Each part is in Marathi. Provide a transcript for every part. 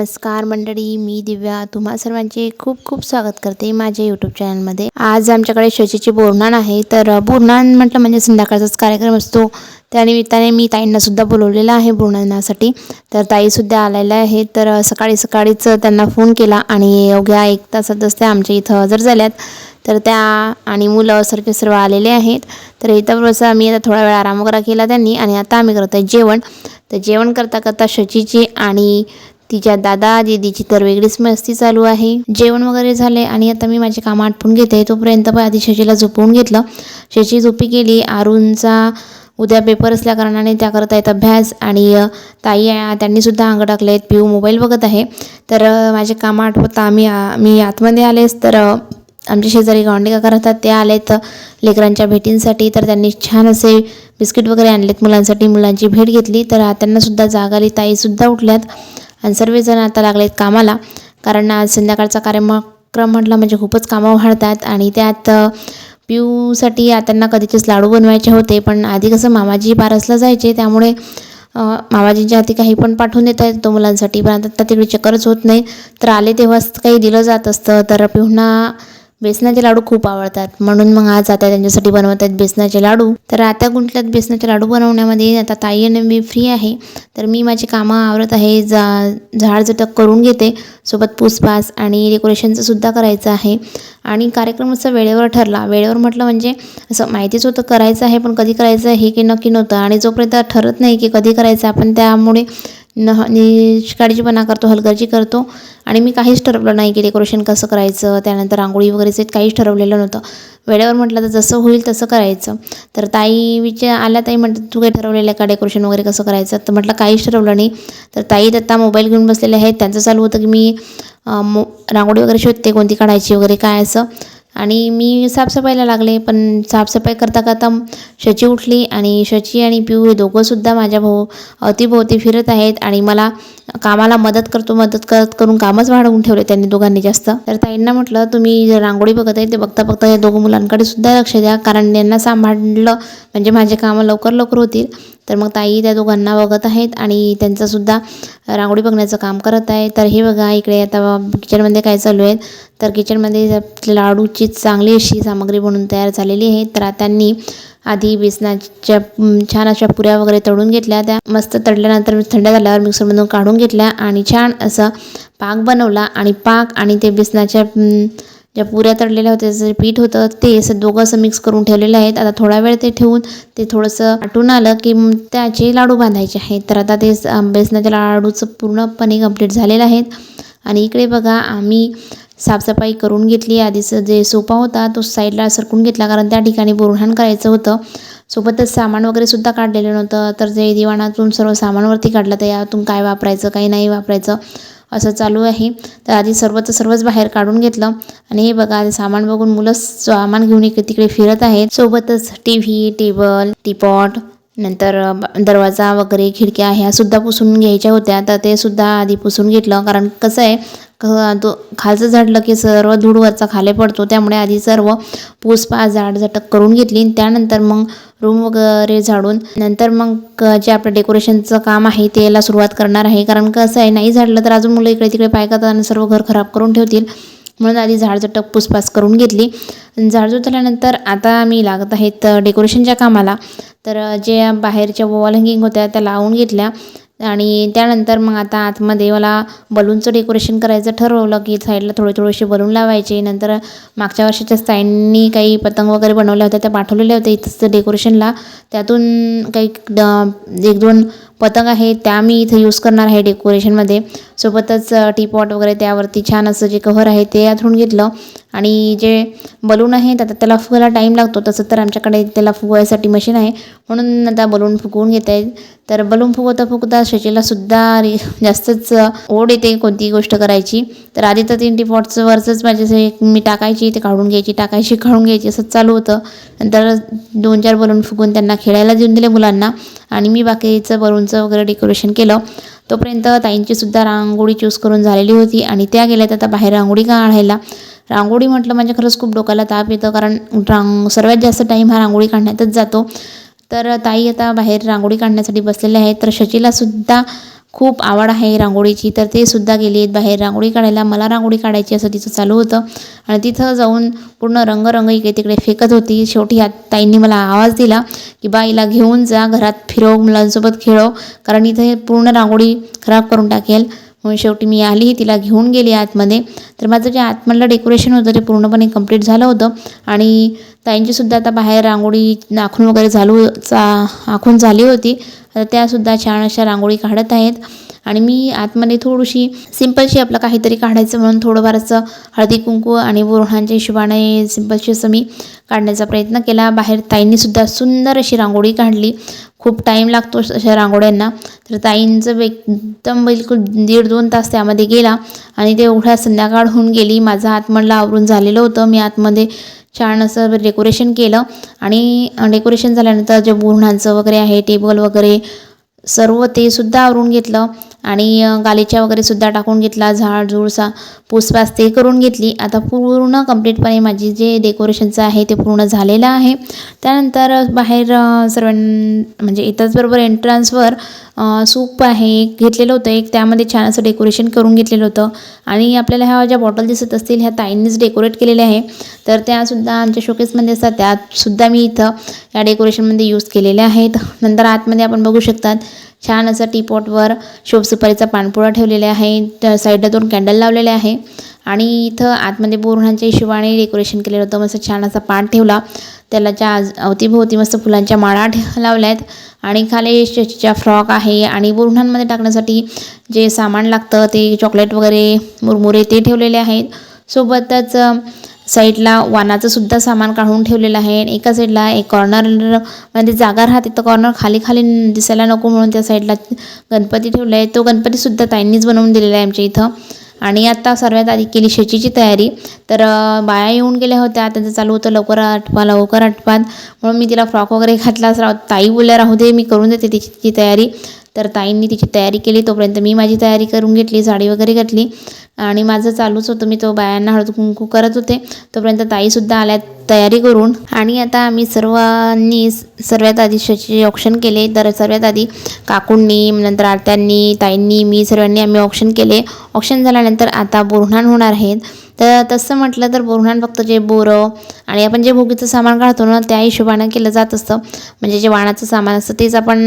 नमस्कार मंडळी मी दिव्या. तुम्हा सर्वांचे खूप खूप स्वागत करते माझ्या यूट्यूब चॅनलमध्ये आज आमच्याकडे शशीची बोरणान आहे. तर बोरणान म्हटलं म्हणजे संध्याकाळचाच कार्यक्रम असतो. त्यानिमित्ताने मी ताईंनासुद्धा बोलवलेलं आहे बोरणांनासाठी तर ताईसुद्धा आलेल्या आहेत. तर सकाळी सकाळीच त्यांना फोन केला आणि अवघ्या एक तासातच त्या आमच्या इथं हजर झाल्यात. तर त्या आणि मुलं सारखे सर्व आलेले आहेत. तर इथं आम्ही आता थोडा वेळ आराम वगैरे केला त्यांनी आणि आता आम्ही करत आहे जेवण. तर जेवण करता करता शचीची आणि तिच्या दादा दीदीची तर वेगळीच मस्ती चालू आहे. जेवण वगैरे झाले आणि आता मी माझे कामं आटपून घेते. तोपर्यंत पण आधी शशीला झोपवून घेतलं. शशी झोपी गेली अरुणचा उद्या पेपर असल्या कारणाने त्या करत आहेत अभ्यास आणि ताई त्यांनी त्यांनीसुद्धा अंग टाकले आहेत. पिऊ मोबाईल बघत आहे. तर माझे कामं आठवता आम्ही आ- मी आतमध्ये आलेच तर आमचे शेजारी गावंडे काका राहतात. ते आलेत लेकरांच्या भेटींसाठी. तर त्यांनी छान असे बिस्किट वगैरे आणलेत मुलांसाठी. मुलांची भेट घेतली. तर त्यांनासुद्धा जाग आली. ताईसुद्धा उठल्यात. आणि सर्वजण आता लागलेत कामाला. कारण आज संध्याकाळचा कार्यक्रम म्हटला म्हणजे खूपच कामं वाढतात आणि त्यात पिऊसाठी त्यांना कधीचेच लाडू बनवायचे होते. पण आधी कसं मामाजी पारसला जायचे. त्यामुळे मामाजींच्या हाती काही पण पाठवून देता येतो मुलांसाठी. पण आता तिकडे चक्करच होत नाही. तर आले तेव्हाच काही दिलं जात असतं. तर पिऊंना बेसनाचे लाडू खूप आवडतात. म्हणून मग आज आता त्यांच्यासाठी बनवत आहेत बेसनाचे लाडू. तर आता गुंतल्यात बेसनाचे लाडू बनवण्यामध्ये आता ताई आणि मी फ्री आहे. तर मी माझी कामं आवरत आहे. जा झाड झटक करून घेते. सोबत पूसपास आणि डेकोरेशनचं सुद्धा करायचं आहे. आणि कार्यक्रम असं वेळेवर ठरला. वेळेवर म्हटलं म्हणजे असं माहितीच होतं करायचं आहे पण कधी करायचं आहे हे की नक्की नव्हतं. आणि जोपर्यंत ठरत नाही की कधी करायचं आपण त्यामुळे न निष्काळजीपणा करतो हलगर्जी करतो. आणि मी काहीच ठरवलं नाही की डेकोरेशन कसं करायचं त्यानंतर रांगोळी वगैरेचं काहीच ठरवलेलं नव्हतं. वेळेवर म्हटलं तर जसं होईल तसं करायचं. तर ताई विचार आल्या ताई म्हणतात तू काही ठरवलेलं आहे का डेकोरेशन वगैरे कसं करायचं? तर म्हटलं काहीच ठरवलं नाही. तर ताई दत्ता मोबाईल घेऊन बसलेले आहेत. त्यांचं चालू होतं की मी मो रांगोळी वगैरे शोधते कोणती काढायची वगैरे काय असं. आणि मी साफसफाईला लागले पण साफसफाई करता करता शची उठली आणि शची आणि पिऊ हे दोघंसुद्धा माझ्या भाऊ अवतीभोवती फिरत आहेत आणि मला कामाला मदत करतो मदत करत करून कामच वाढवून ठेवले त्यांनी दोघांनी जास्त. तर ताईंना म्हटलं तुम्ही जे रांगोळी बघत आहे ते बघता बघता या दोघं मुलांकडे सुद्धा लक्ष द्या कारण यांना सांभाळलं म्हणजे माझे कामं लवकर लवकर होतील. तर मग ताई त्या दोघांना बघत आहेत आणि त्यांचंसुद्धा रांगोळी बघण्याचं काम करत आहे. तर हे बघा इकडे आता किचनमध्ये काय चालू आहे? तर किचनमध्ये लाडूची चांगली अशी सामग्री बनवून तयार झालेली आहे. तर त्यांनी आधी बेसनाच्या छान अशा पुऱ्या वगैरे तळून घेतल्या. त्या मस्त तळल्यानंतर थंड झाल्यावर मिक्सरमधून काढून घेतल्या आणि छान असं पाक बनवला. आणि पाक आणि ते बेसनाच्या ज्या पुऱ्या तळलेल्या होत्या त्याचं जे पीठ होतं ते असं दोघं असं मिक्स करून ठेवलेलं आहेत. आता थोडा वेळ ते ठेवून ते थोडंसं आटून आलं की त्याचे लाडू बांधायचे आहेत. तर आता ते बेसनाच्या लाडूचं पूर्णपणे कंप्लीट झालेलं आहेत. आणि इकडे बघा आम्ही साफसफाई करून घेतली. आधीच जे सोफा होता तो साईडला सरकून घेतला. कारण त्या ठिकाणी बोरहाण करायचं होतं. सोबतच सामान वगैरे सुद्धा काढलेलं नव्हतं. तर जे दिवाणातून सर्व सामानवरती काढलं तर यातून काय वापरायचं काही नाही वापरायचं. असं चालू आहे. तर आधी सर्वचं सर्वच बाहेर काढून घेतलं. आणि हे बघा सामान बघून मुलं सामान घेऊन इकडे तिकडे फिरत आहेत. सोबतच टी व्ही टेबल टीपॉट नंतर ब- दरवाजा वगैरे खिडक्या ह्या सुद्धा पुसून घ्यायच्या होत्या. तर ते सुद्धा आधी पुसून घेतलं. कारण कसं आहे तो खालचं झाडलं की सर्व धूडवरचा खाली पडतो. त्यामुळे आधी सर्व पुसपा झाड झटक करून घेतली आणि त्यानंतर मग रूम वगैरे झाडून नंतर मग जे आपलं डेकोरेशनचं काम आहे ते याला सुरुवात करणार आहे. कारण कसं आहे नाही झाडलं तर अजून मुलं इकडे तिकडे पाय करतात आणि सर्व घर खराब करून ठेवतील. म्हणून आधी झाडझटक पुसपास करून घेतली. झाडझूड झाल्यानंतर आता मी लागत आहेत डेकोरेशनच्या कामाला. तर जे बाहेरच्या वॉल हँगिंग होत्या त्या लावून घेतल्या. आणि त्यानंतर मग आता आतमध्ये मला बलूनचं डेकोरेशन करायचं ठरवलं की साईडला थोडे थोडेसे बलून लावायचे. नंतर मागच्या वर्षाच्या साईडनी काही पतंग वगैरे बनवल्या होत्या त्या पाठवलेल्या होत्या इथंच डेकोरेशनला त्यातून काही ड- एक दोन पतंग आहे त्या मी इथं यूज करणार आहे डेकोरेशनमध्ये सोबतच टीपॉट वगैरे त्यावरती छान असं जे कव्हर आहे ते यातून घेतलं. आणि जे बलून आहे आता त्याला फुगायला टाईम लागतो तसं तर आमच्याकडे त्याला फुगवायसाठी मशीन आहे. म्हणून आता बलून फुगवून घेत आहेत तर बलून फुगवता फुगता शशीला सुद्धा रि- जास्तच ओढ येते कोणतीही गोष्ट करायची. तर आधी तर तीन टीपॉटचं वरचंच माझे असे मी टाकायची ते काढून घ्यायची टाकायची काढून घ्यायची असंच चालू होतं. नंतर दोन चार बलून फुगून त्यांना खेळायला देऊन दिले मुलांना. आणि मी बाकीचं बलूनचं वगैरे डेकोरेशन केलं. तोपर्यंत ताईंचीसुद्धा रांगोळी चूज करून झालेली होती. आणि त्या गेल्यात आता बाहेर रांगोळी काढायला रांगोळी म्हटलं म्हणजे खरंच खूप डोक्याला ताप येतं. कारण रांग सर्वात जास्त टाईम हा रांगोळी काढण्यातच जातो. तर ताई आता बाहेर रांगोळी काढण्यासाठी बसलेल्या आहेत. तर शचीलासुद्धा खूप आवड आहे रांगोळीची तर ते सुद्धा गेली आहेत बाहेर. रांगोळी काढायला मला रांगोळी काढायची असं तिचं चालू होतं. आणि तिथं जाऊन पूर्ण रंगरंग इकडे तिकडे फेकत होती. शेवटी ह्या ताईंनी मला आवाज दिला की बाईला घेऊन जा घरात फिरव मुलांसोबत खेळव कारण इथे पूर्ण रांगोळी खराब करून टाकेल. म्हणून शेवटी मी आली तिला घेऊन गेली आतमध्ये. तर माझं जे आतमधलं डेकोरेशन होतं ते पूर्णपणे कंप्लीट झालं होतं. आणि ताईंचीसुद्धा आता बाहेर रांगोळी आखून वगैरे झालू चा आखून झाली होती. तर त्यासुद्धा छान अशा रांगोळी काढत आहेत. आणि मी आतमध्ये थोडीशी सिम्पलशी आपलं काहीतरी काढायचं म्हणून थोडंफार असं हळदी कुंकू आणि बोरणांच्या हिशोबाने सिम्पलशी असं मी काढण्याचा प्रयत्न केला. बाहेर ताईंनीसुद्धा सुंदर अशी रांगोळी काढली. खूप टाईम लागतो अशा रांगोळ्यांना. तर ताईंचं एकदम बिलकुल दीड दोन तास त्यामध्ये गेला आणि ते एवढ्या संध्याकाळ होऊन गेली. माझं आतमधलं आवरून झालेलं होतं. मी आतमध्ये छान असं डेकोरेशन केलं आणि डेकोरेशन झाल्यानंतर जे बोरणांचं वगैरे आहे टेबल वगैरे सर्व ते सुद्धा आवरून घेतलं आणि गालीच्या वगैरे सुद्धा टाकून घेतला झाड झुडसा पुसपास ते करून घेतली. आता पूर्ण कम्प्लीटपणे माझी जे डेकोरेशनचं आहे ते पूर्ण झालेलं आहे. त्यानंतर बाहेर सर्वां म्हणजे इथंच बरोबर एंट्रन्सवर सूप आहे घेतलेलं होतं एक त्यामध्ये छान असं डेकोरेशन करून घेतलेलं होतं. आणि आपल्याला ह्या ज्या बॉटल दिसत असतील ह्या ताईंनीच डेकोरेट केलेल्या आहे. तर त्यासुद्धा आमच्या शोकेसमध्ये असतात. त्यातसुद्धा मी इथं या डेकोरेशनमध्ये यूज केलेल्या आहेत. नंतर आतमध्ये आपण बघू शकतात छान असं टीपॉटवर शोभ पानपुडा पानपोळा ठेवलेला आहे. त्या साईडला दोन कॅन्डल लावलेले आहे. आणि इथं आतमध्ये बोरणांच्या हिशोबाने डेकोरेशन केलेलं होतं. मस्त छान असा पान ठेवला. त्याला ज्या आज- अवतीभोवती मस्त फुलांच्या माळा ठे लावल्या आहेत आणि खाली स्टेचच्या फ्रॉक आहे. आणि बोरणांमध्ये टाकण्यासाठी जे सामान लागतं ते चॉकलेट वगैरे मुरमुरे ते ठेवलेले आहेत. सोबतच साईडला वानाचं सुद्धा सामान काढून ठेवलेलं आहे. एका साईडला एक कॉर्नरमध्ये जागा राहते. तर कॉर्नर खाली खाली दिसायला नको म्हणून त्या साईडला गणपती ठेवला आहे. तो गणपतीसुद्धा ताईंनीच बनवून दिलेला आहे आमच्या इथं. आणि आता सर्वात आधी केली शेतीची तयारी. तर बाया येऊन गेल्या होत्या. त्यांचं चालू होतं लवकर आठवा लवकर आठवात म्हणून मी तिला फ्रॉक वगैरे घातला. राहू ताई बोलल्या राहू दे मी करून देते तिची तिची तयारी. तर ताईंनी तिची तयारी केली. तोपर्यंत मी माझी तयारी करून घेतली साडी वगैरे घातली. आणि माझं चालूच होतं. मी तो बायांना हळद कुंकू करत होते. तोपर्यंत ताईसुद्धा आल्या तयारी करून आणि आता आम्ही सर्वांनी सर्वात आधी शची ऑप्शन केले. तर सर्वात आधी काकूंनी नंतर आत्यांनी ताईंनी मी सर्वांनी आम्ही ऑप्शन केले. ऑप्शन झाल्यानंतर आता बोरणान होणार आहेत. तर तसं म्हटलं तर बोरणान फक्त जे बोरं आणि आपण जे भोगीचं सामान काढतो ना त्या हिशोबानं केलं जात असतं. म्हणजे जे वाणाचं सामान असतं तेच आपण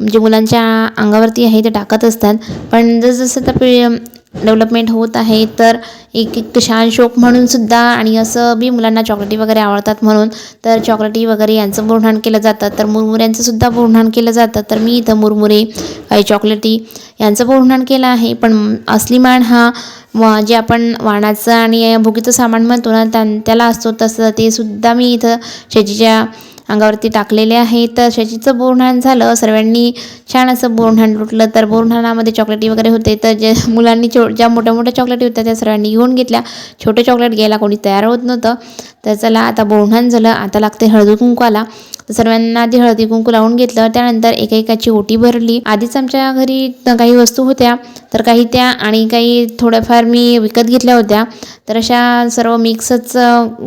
म्हणजे मुलांच्या अंगावरती आहे ते टाकत असतात. पण जसजसं तर डेव्हलपमेंट होत आहे तर एक एक छान शोक म्हणून सुद्धा आणि असं बी मुलांना चॉकलेटी वगैरे आवडतात म्हणून तर चॉकलेटी वगैरे यांचं बोरणान केलं जातं. तर मुरमुऱ्यांचं सुद्धा बोरणान केलं जातं. तर मी इथं मुरमुरे काही चॉकलेटी यांचं बोरणान केलं आहे. पण असली मान हा जे आपण वाणाचं आणि भुगीचं सामान म्हणतो ना त्या त्याला असतो तसं ते सुद्धा मी इथं शेजीच्या अंगावरती टाकलेले आहे. तर शेजीचं बोरणान झालं. सर्वांनी छान असं बोरणान लुटलं. तर बोरणानामध्ये चॉकलेटी वगैरे होते. तर जे मुलांनी चो ज्या मोठ्या मोठ्या चॉकलेटी होत्या त्या सर्वांनी घेऊन घेतल्या. छोटे चॉकलेट घ्यायला कोणी तयार होत नव्हतं. तर चला आता बोरणान झालं. आता लागते हळदी कुंकवाला. तर सर्वांना आधी हळदी कुंकू लावून घेतलं. त्यानंतर एकेकाची ओटी भरली. आधीच आमच्या घरी काही वस्तू होत्या. तर काही त्या आणि काही थोड्याफार मी विकत घेतल्या होत्या. तर अशा सर्व मिक्सच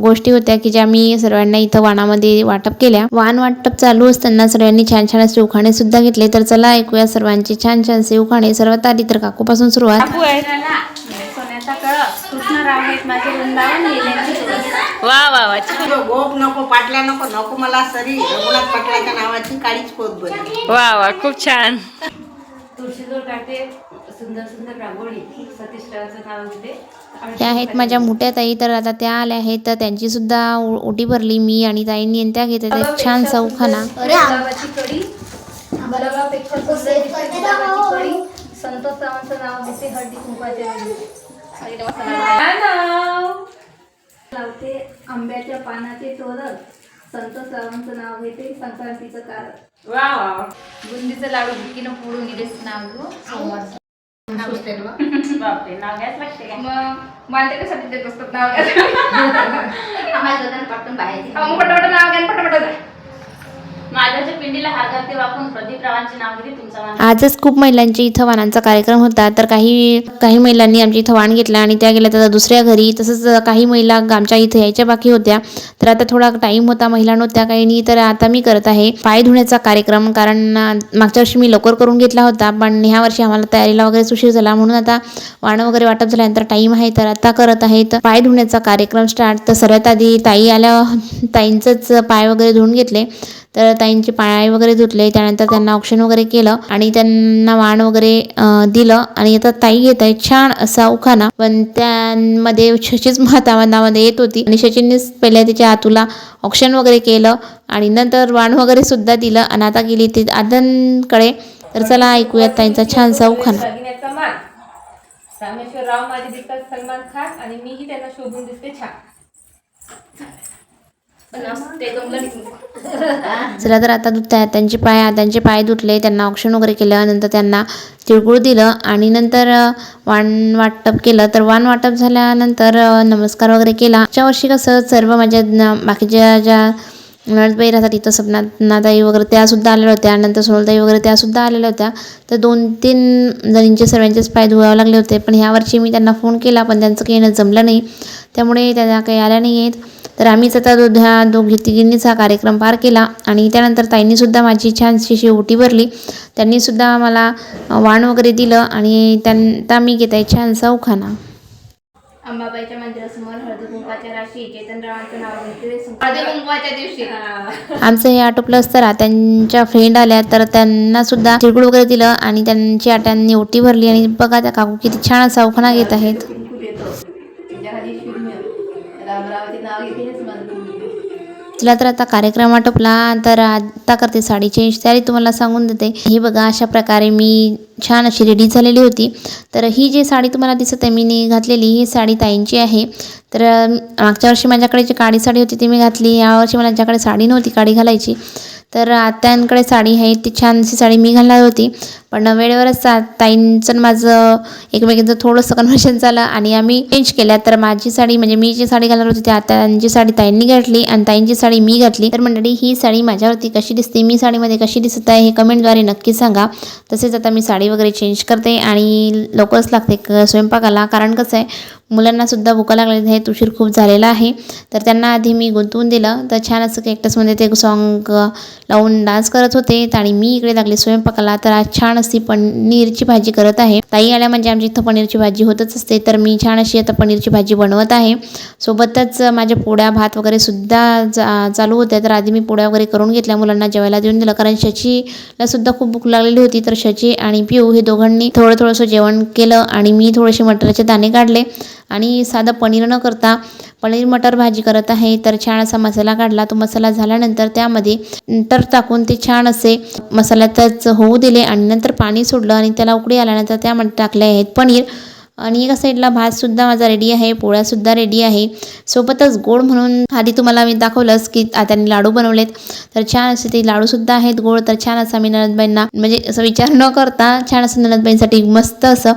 गोष्टी होत्या की ज्या मी सर्वांना इथं वाणामध्ये वाटप केल्या. वाण वाटप चालू असताना सर्वांनी छान छान असे उखाणे सुद्धा घेतले. तर चला ऐकूया सर्वांचे छान छानसे उखाणे. सर्वात आधी तर काकूपासून सुरुवात. बाबू आहे. सोन्याचा कळस. कृष्णराव आहेत माझे वृंदावन लिहिलेले दिवस वा वा वा छान. नको गोप नको पाटल्या नको नको मला सरी. रघुनाथ पाटलाच्या नावाची काळीच पोत बरी वा वा खूप छान. तुळशीजवळ काढते सुंदर सुंदर रांगोळी. सतीशरावाचं नाव घेते त्या आहेत माझ्या मोठ्या ताई तर आता त्या आल्या आहेत तर त्यांची सुद्धा ओटी भरली मी आणि ताईंनी आणि त्या घेतात संतोष नाव घेते हळदी कुंकवाच्या वेळी लावते आंब्याच्या पानाचे तोरण संतोष रावांचं नाव घेते संक्रांतीचं कारण वा वा बुंदीचं लाडू बुकीनं फोडून गेलेच नाव घेऊ सोमवार बापरे नाव घ्यायच लागते काय मग मला कशासाठी देत असतात नाव? आम्हाला दोघांना पाठवून बाहेर मग पटापट नाव घ्या पटापट आजच खूप महिलांची इथं वाणांचा कार्यक्रम होता तर काही काही महिलांनी आमच्या इथं वाण घेतला आणि त्या गेल्या तर दुसऱ्या घरी तसंच काही महिला आमच्या इथं यायच्या बाकी होत्या. तर आता थोडा टाईम होता महिला नव्हत्या काही नाही तर आता मी करत आहे. पाय धुण्याचा कार्यक्रम कारण मागच्या वर्षी मी लवकर करून घेतला होता पण ह्या वर्षी आम्हाला तयारीला वगैरे उशीर झाला म्हणून आता वाणं वगैरे वाटप झाल्यानंतर टाईम आहे तर आता करत आहे. तर पाय धुण्याचा कार्यक्रम स्टार्ट तर सर्वात आधी ताई आल्या ताईंचंच पाय वगैरे धुवून घेतले. तर ताईंचे पाय वगैरे धुतले त्यानंतर त्यांना ऑप्शन वगैरे केलं आणि त्यांना वाण वगैरे दिलं. आणि आता ताई घेत आहे छान असा उखाणा पण त्यामध्ये शशीच नावामध्ये येत होती. आणि शचीननेच पहिल्या तिच्या हातूला ऑप्शन वगैरे केलं आणि नंतर वाण वगैरे सुद्धा दिलं. आणि आता गेली ती आदनकडे. तर चला ऐकूयात ताईंचा छानसा मान. रामेश्वर राव माझे दिसतात सलमान खान आणि मीही त्यांना शोभून दिसते छान. चला तर आता त्या त्यांचे पाय त्यांचे पाय धुतले त्यांना ऑप्शन वगैरे केलं. नंतर त्यांना तिळगुळ दिलं. आणि नंतर वाण वाटप केलं. तर वाण वाटप झाल्यानंतर नमस्कार वगैरे केला. मागच्या वर्षी कसं सर्व माझ्या बाकीच्या ज्या नळदबाई राहतात तिथं सपनाताई वगैरे त्यासुद्धा आलेल्या होत्या. नंतर सोनलताई वगैरे त्यासुद्धा आलेल्या होत्या. तर दोन तीन जणींचे सर्वांचेच पाय धुवावे लागले होते. पण ह्या वर्षी मी त्यांना फोन केला पण त्यांचं काही येणं जमलं नाही. त्यामुळे त्यांना काही आल्या नाही आहेत तर आम्हीच आता दो ह्या दोघी तिघींनीच हा कार्यक्रम पार केला आणि त्यानंतर ताईंनीसुद्धा माझी छानशी शेवटी भरली. त्यांनीसुद्धा मला वाण वगैरे दिलं आणि त्यांना मी घेत आहे छानसा उखाणा अंबाबाईच्या मंदिरासमोर हळदी कुंकाच्या राशी चेतनरावांचं नाव घेतले हळदी कुंकवाच्या दिवशी. आमचं हे आटोपलं असतं त्यांच्या फ्रेंड आल्या तर त्यांना सुद्धा तिळगुळ वगैरे दिलं आणि त्यांची आट्यांनी ओटी भरली. आणि बघा त्या काकू किती छान असा उखाणा घेत आहेत. तुला नाव माझं तर आता कार्यक्रम आटोपला तर आता करते साडी चेंज तयारी तुम्हाला सांगून देते. ही बघा अशा प्रकारे मी छान अशी रेडी झालेली होती. तर ही जी साडी तुम्हाला दिसत आहे मी घातलेली ही साडी ताईंची आहे. तर मागच्या वर्षी माझ्याकडे जी काळी साडी होती ती मी घातली. यावर्षी माझ्याकडे साडी नव्हती काळी घालायची. तर आत्यांकडे साडी आहे ती छानशी साडी मी घालणार होती. पण वेळेवरच ताईंचं माझं एकमेकींचं थोडंसं कन्व्हर्शन झालं आणि आम्ही चेंज केल्या. तर माझी साडी म्हणजे मी जी साडी घालणार होती ती आत्यांची साडी ताईंनी घातली आणि ताईंची साडी मी घातली. तर मंडळी ही साडी माझ्यावरती कशी दिसते मी साडीमध्ये कशी दिसत आहे हे कमेंटद्वारे नक्की सांगा. तसेच आता मी साडी वगैरे चेंज करते आणि लवकरच लागते क- स्वयंपाकाला. कारण कसं आहे मुलांनासुद्धा भूका भुका लागलेली आहेत उशीर खूप झालेला आहे. तर त्यांना आधी मी गुंतवून दिलं. तर छान असं कॅक्टसमध्ये म्हणजे ते सॉन्ग लावून डान्स करत होते. आणि मी इकडे लागले स्वयंपाकाला. तर आज छान अशी पनीरची भाजी करत आहे. ताई आल्या म्हणजे आमची इथं पनीरची भाजी होतच असते. तर मी छान अशी आता पनीरची भाजी बनवत आहे. सोबतच माझ्या पोळ्या भात वगैरे सुद्धा जा चालू होत्या. तर आधी मी पोळ्या वगैरे करून घेतल्या. मुलांना जेवायला देऊन दिलं. कारण शचीला सुद्धा खूप भूक लागलेली होती. तर शची आणि पिऊ हे दोघांनी थोडं थोडंसं जेवण केलं. आणि मी थोडेसे मटराचे दाणे काढले. आणि साधं पनीर न करता पनीर मटर भाजी करत आहे. तर छान असा मसाला काढला. तो मसाला झाल्यानंतर त्यामध्ये नंतर टाकून ते छान असे मसाल्यातच होऊ दिले आणि नंतर पाणी सोडलं आणि त्याला उकडी आल्यानंतर त्यामध्ये टाकले आहेत पनीर. आणि एका साईडला भातसुद्धा माझा रेडी आहे पोळ्यासुद्धा रेडी आहे. सोबतच गोड म्हणून आधी तुम्हाला मी दाखवलंच की त्यांनी लाडू बनवलेत. तर छान असे ते लाडूसुद्धा आहेत गोड. तर छान असा मी ननदबाईंना म्हणजे असं विचार न करता छान असं ननदबाईंसाठी मस्त असं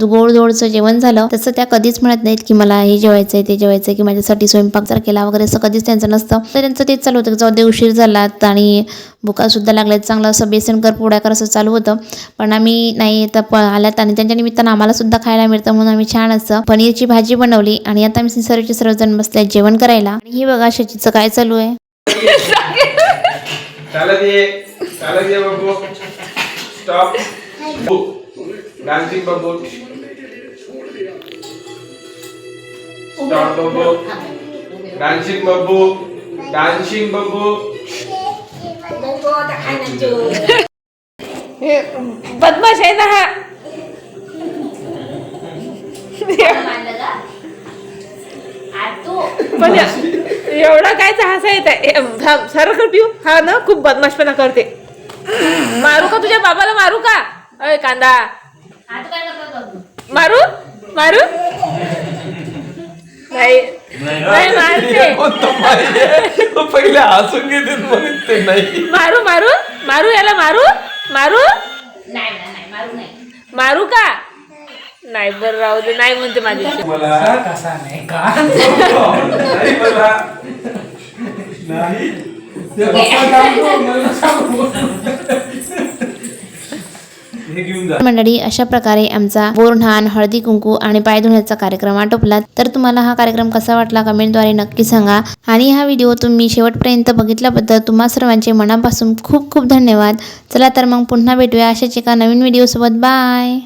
गोड गोडचं जेवण झालं. तसं त्या कधीच म्हणत नाहीत की मला हे जेवायचं आहे ते जेवायचं आहे की माझ्यासाठी स्वयंपाक जर केला वगैरे असं कधीच त्यांचं नसतं. तर त्यांचं तेच चालू होतं की जाऊ दे उशीर झालात आणि भुकासुद्धा लागल्यात. चांगलं असं बेसन कर पोळ्या कर असं चालू होतं. पण आम्ही नाही तर प आल्यात आणि त्यांच्या निमित्तानं आम्हालासुद्धा खायला मिळतं म्हणून आम्ही छान असं पनीरची भाजी बनवली. आणि आता आम्ही सर्वचे सर्वजण बसले जेवण करायला. आणि ही बघा शचीचं काय चालू आहे. बब्बू डान्सिंग बब्बू डान्सिंग बब्बू बदमाश आहे ना हा. पण एवढा काय हसा येत आहे सारखं पिऊ. हा ना खूप बदमाशपणा करते. मारू का तुझ्या बाबाला? मारू का? अय कांदा. मारू? मारू? नाही. नाही. मारते पहिले हसून घेते ते नाही. मारू मारू मारू याला मारू मारू. नाही नाही नाही मारू नाही. मारू का? नाही बरं राहू दे नाही म्हणते माझी मला कसा नाही का? नाही मला नाही. ते पप्पा सांगतो, मला झाली मंडळी अशा प्रकारे आमचा बोरन्हाण हळदी कुंकू आणि पाय धुण्याचा कार्यक्रम आटोपला तर तुम्हाला हा कार्यक्रम कसा वाटला कमेंटद्वारे नक्की सांगा. आणि हा व्हिडिओ तुम्ही शेवटपर्यंत बघितल्याबद्दल तुम्हा सर्वांचे मनापासून खूप खूप धन्यवाद. चला तर मग पुन्हा भेटूया अशाच एका नवीन व्हिडिओसोबत. बाय!